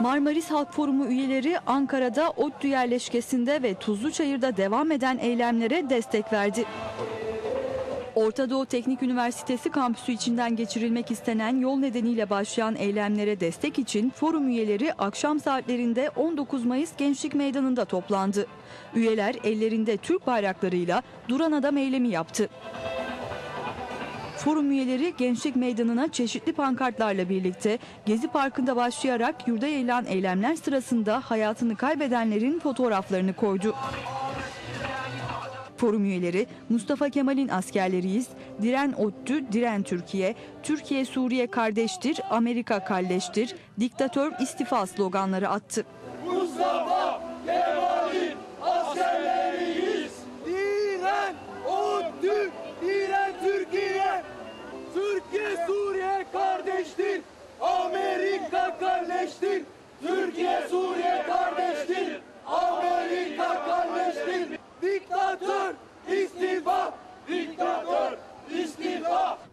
Marmaris Halk Forumu üyeleri Ankara'da ODTÜ yerleşkesinde ve Tuzluçayır'da devam eden eylemlere destek verdi. Orta Doğu Teknik Üniversitesi kampüsü içinden geçirilmek istenen yol nedeniyle başlayan eylemlere destek için forum üyeleri akşam saatlerinde 19 Mayıs Gençlik Meydanı'nda toplandı. Üyeler ellerinde Türk bayraklarıyla Duran Adam eylemi yaptı. Forum üyeleri Gençlik Meydanı'na çeşitli pankartlarla birlikte Gezi Parkı'nda başlayarak yurda yayılan eylemler sırasında hayatını kaybedenlerin fotoğraflarını koydu. Forum üyeleri Mustafa Kemal'in askerleriyiz, Diren ODTÜ, Diren Türkiye, Türkiye Suriye kardeştir, Amerika kalleştir, diktatör istifa sloganları attı. Diren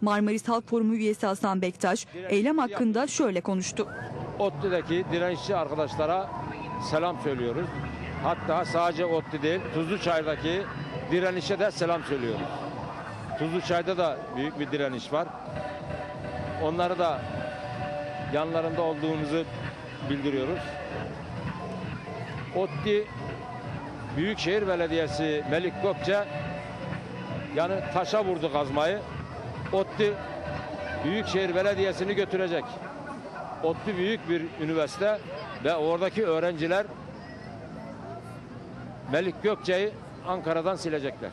Marmaris Halk Forumu üyesi Hasan Bektaş eylem hakkında şöyle konuştu. ODTÜ'deki direnişçi arkadaşlara selam söylüyoruz. Hatta sadece ODTÜ değil, Tuzluçay'daki direnişe de selam söylüyoruz. Tuzluçay'da da büyük bir direniş var. Onları da yanlarında olduğumuzu bildiriyoruz. ODTÜ Büyükşehir Belediyesi Melik Gökçe yani taşa vurdu kazmayı. ODTÜ Büyükşehir Belediyesi'ni götürecek. ODTÜ büyük bir üniversite ve oradaki öğrenciler Melik Gökçe'yi Ankara'dan silecekler.